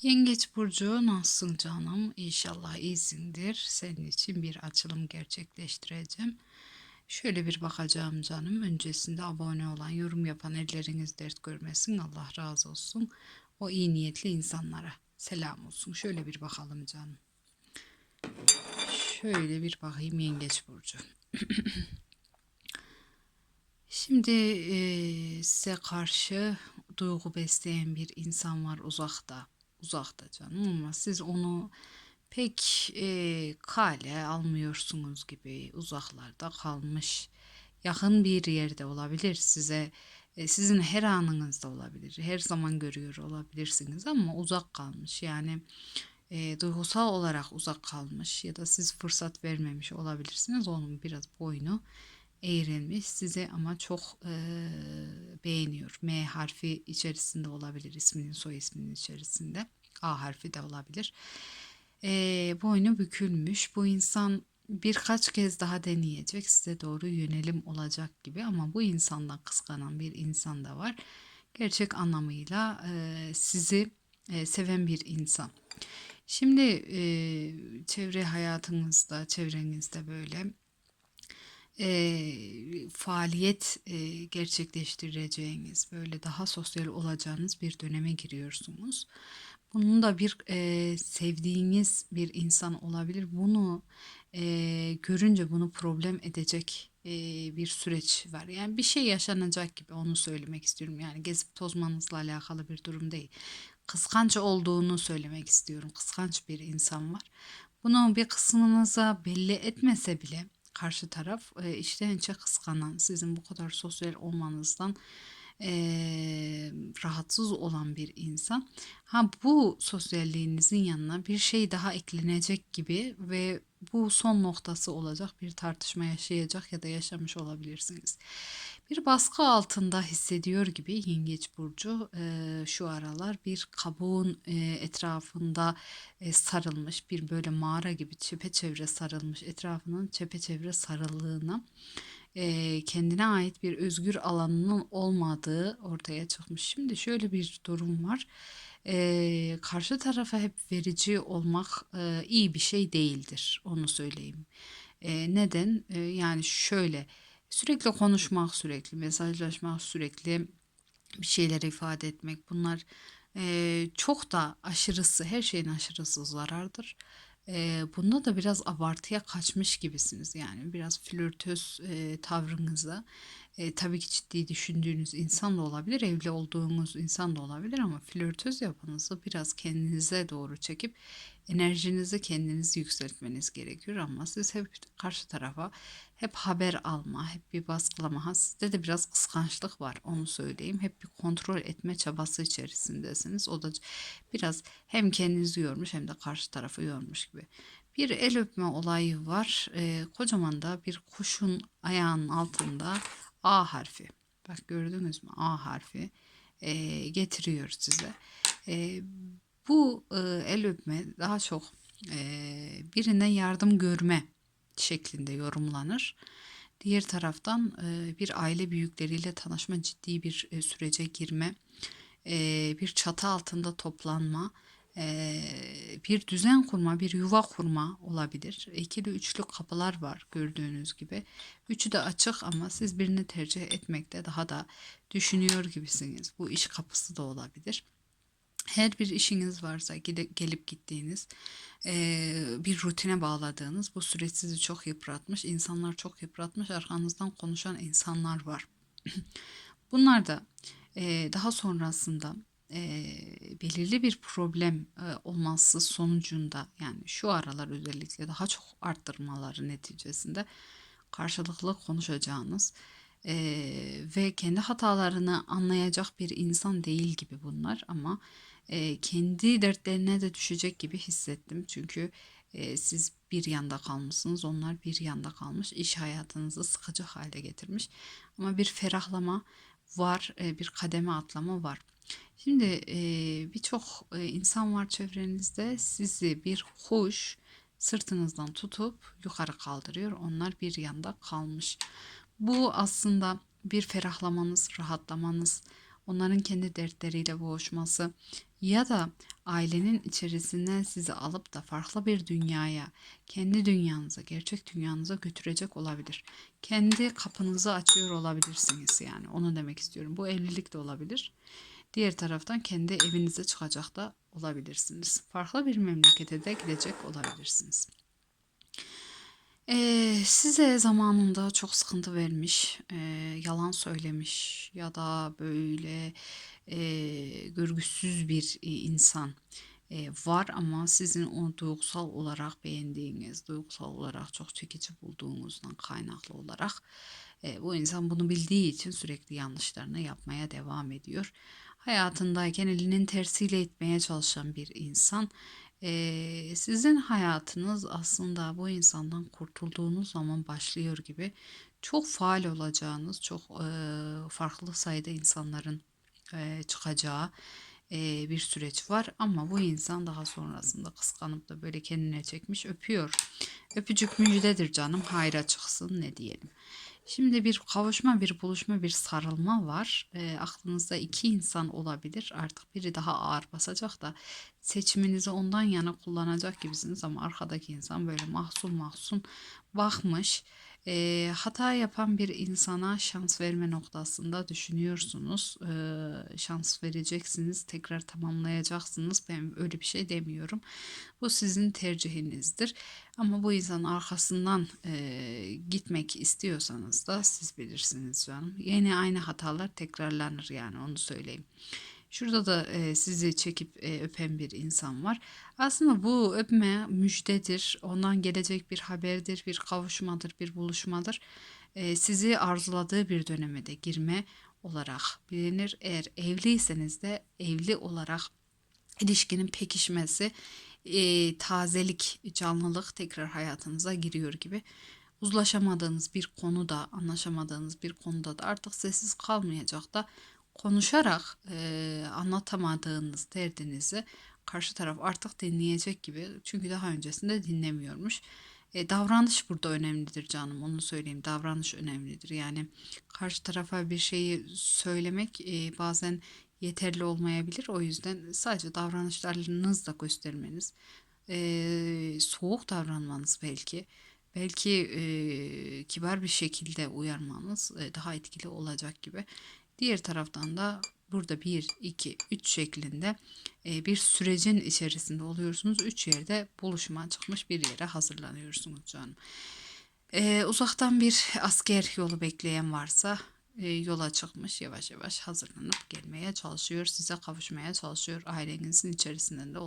Yengeç Burcu nasılsın canım? İnşallah iyisindir. Senin için bir açılım gerçekleştireceğim. Şöyle bir bakacağım canım. Öncesinde abone olan, yorum yapan elleriniz dert görmesin. Allah razı olsun. O iyi niyetli insanlara selam olsun. Şöyle bir bakalım canım. Şöyle bir bakayım Yengeç Burcu. Şimdi eee, size karşı duygu besleyen bir insan var uzakta. Uzakta canım ama siz onu pek eee, kale almıyorsunuz gibi uzaklarda kalmış. Yakın bir yerde olabilir size. e, Sizin her anınızda olabilir. Her zaman görüyor olabilirsiniz ama uzak kalmış. Yani e, duygusal olarak uzak kalmış ya da siz fırsat vermemiş olabilirsiniz. Onun biraz boynu eğrilmiş size ama çok e, beğeniyor. M harfi içerisinde olabilir isminin soy isminin içerisinde. A harfi de olabilir. E, boynu bükülmüş. Bu insan birkaç kez daha deneyecek. Size doğru yönelim olacak gibi ama bu insandan kıskanan bir insan da var. Gerçek anlamıyla e, sizi e, seven bir insan. Şimdi e, çevre hayatınızda, çevrenizde böyle e, faaliyet e, gerçekleştireceğiniz, böyle daha sosyal olacağınız bir döneme giriyorsunuz. Bunun da bir e, sevdiğiniz bir insan olabilir. Bunu e, görünce bunu problem edecek e, bir süreç var. Yani bir şey yaşanacak gibi onu söylemek istiyorum. Yani gezip tozmanızla alakalı bir durum değil. Kıskanç olduğunu söylemek istiyorum. Kıskanç bir insan var. Bunu bir kısmınıza belli etmese bile karşı taraf e, içten içe kıskanan, sizin bu kadar sosyal olmanızdan e, rahatsız olan bir insan. Ha bu sosyalliğinizin yanına bir şey daha eklenecek gibi ve bu son noktası olacak bir tartışma yaşayacak ya da yaşamış olabilirsiniz. Bir baskı altında hissediyor gibi Yengeç Burcu e, şu aralar bir kabuğun e, etrafında e, sarılmış bir böyle mağara gibi çepeçevre sarılmış etrafının çepeçevre sarıldığına e, kendine ait bir özgür alanının olmadığı ortaya çıkmış. Şimdi şöyle bir durum var. E, karşı tarafa hep verici olmak e, iyi bir şey değildir. Onu söyleyeyim. E, neden? E, yani şöyle sürekli konuşmak, sürekli mesajlaşmak, sürekli bir şeyler ifade etmek bunlar e, çok da aşırısı her şeyin aşırısı zarardır. E, bunda da biraz abartıya kaçmış gibisiniz yani biraz flörtöz e, tavrınıza e, tabii ki ciddi düşündüğünüz insan da olabilir evli olduğunuz insan da olabilir ama flörtöz yapınızı biraz kendinize doğru çekip enerjinizi kendiniz yükseltmeniz gerekiyor ama siz hep karşı tarafa hep haber alma, hep bir baskılama. Ha, sizde de biraz kıskançlık var onu söyleyeyim. Hep bir kontrol etme çabası içerisindesiniz. O da biraz hem kendinizi yormuş hem de karşı tarafı yormuş gibi. Bir el öpme olayı var. Ee, kocaman da bir kuşun ayağının altında A harfi. Bak gördünüz mü? A harfi e, getiriyor size. E, bu e, el öpme daha çok e, birinden yardım görme şeklinde yorumlanır. Diğer taraftan e, bir aile büyükleriyle tanışma, ciddi bir e, sürece girme, e, bir çatı altında toplanma, bir düzen kurma, bir yuva kurma olabilir. İkili üçlü kapılar var gördüğünüz gibi. Üçü de açık ama siz birini tercih etmekte daha da düşünüyor gibisiniz. Bu iş kapısı da olabilir her bir işiniz varsa gelip gittiğiniz e, bir rutine bağladığınız bu süreç sizi çok yıpratmış insanlar çok yıpratmış arkanızdan konuşan insanlar var bunlar da e, daha sonrasında e, belirli bir problem e, olması sonucunda yani şu aralar özellikle daha çok arttırmaları neticesinde karşılıklı konuşacağınız e, ve kendi hatalarını anlayacak bir insan değil gibi bunlar ama e, kendi dertlerine de düşecek gibi hissettim. Çünkü e, siz bir yanda kalmışsınız, onlar bir yanda kalmış. İş hayatınızı sıkıcı hale getirmiş. Ama bir ferahlama var, bir kademe atlama var. Şimdi birçok insan var çevrenizde sizi bir kuş sırtınızdan tutup yukarı kaldırıyor. Onlar bir yanda kalmış. Bu aslında bir ferahlamanız, rahatlamanız, onların kendi dertleriyle boğuşması ya da ailenin içerisinden sizi alıp da farklı bir dünyaya, kendi dünyanıza, gerçek dünyanıza götürecek olabilir. Kendi kapınızı açıyor olabilirsiniz yani. Onu demek istiyorum. Bu evlilik de olabilir. Diğer taraftan kendi evinize çıkacak da olabilirsiniz. Farklı bir memlekete de gidecek olabilirsiniz. Ee, size zamanında çok sıkıntı vermiş, e, yalan söylemiş ya da böyle e, görgüsüz bir e, insan e, var ama sizin onu duygusal olarak beğendiğiniz, duygusal olarak çok çekici bulduğunuzdan kaynaklı olarak e, bu insan bunu bildiği için sürekli yanlışlarını yapmaya devam ediyor. Hayatındayken elinin tersiyle itmeye çalışan bir insan. Ee, sizin hayatınız aslında bu insandan kurtulduğunuz zaman başlıyor gibi çok faal olacağınız, çok e, farklı sayıda insanların e, çıkacağı e, bir süreç var. Ama bu insan daha sonrasında kıskanıp da böyle kendine çekmiş öpüyor. Öpücük müjdedir canım, hayra çıksın ne diyelim. Şimdi bir kavuşma, bir buluşma, bir sarılma var. E, aklınızda iki insan olabilir. Artık biri daha ağır basacak da seçiminizi ondan yana kullanacak gibisiniz ama arkadaki insan böyle mahzun mahzun bakmış. E, hata yapan bir insana şans verme noktasında düşünüyorsunuz. E, şans vereceksiniz, tekrar tamamlayacaksınız. Ben öyle bir şey demiyorum. Bu sizin tercihinizdir. Ama bu insanın arkasından e, gitmek istiyorsanız da siz bilirsiniz canım. Yine aynı hatalar tekrarlanır yani onu söyleyeyim. Şurada da e, sizi çekip e, öpen bir insan var. Aslında bu öpme müjdedir. Ondan gelecek bir haberdir, bir kavuşmadır, bir buluşmadır. E, sizi arzuladığı bir döneme de girme olarak bilinir. Eğer evliyseniz de evli olarak ilişkinin pekişmesi, e, tazelik, canlılık tekrar hayatınıza giriyor gibi. Uzlaşamadığınız bir konuda, anlaşamadığınız bir konuda da artık sessiz kalmayacak da konuşarak e, anlatamadığınız derdinizi karşı taraf artık dinleyecek gibi. Çünkü daha öncesinde dinlemiyormuş. E, davranış burada önemlidir canım onu söyleyeyim. Davranış önemlidir. Yani karşı tarafa bir şeyi söylemek e, bazen yeterli olmayabilir. O yüzden sadece davranışlarınızla göstermeniz, e, soğuk davranmanız belki, belki e, kibar bir şekilde uyarmanız e, daha etkili olacak gibi. Diğer taraftan da burada 1, 2, 3 şeklinde e, bir sürecin içerisinde oluyorsunuz. 3 yerde buluşma çıkmış bir yere hazırlanıyorsunuz canım. E, uzaktan bir asker yolu bekleyen varsa e, yola çıkmış yavaş yavaş hazırlanıp gelmeye çalışıyor. Size kavuşmaya çalışıyor. Ailenizin içerisinden de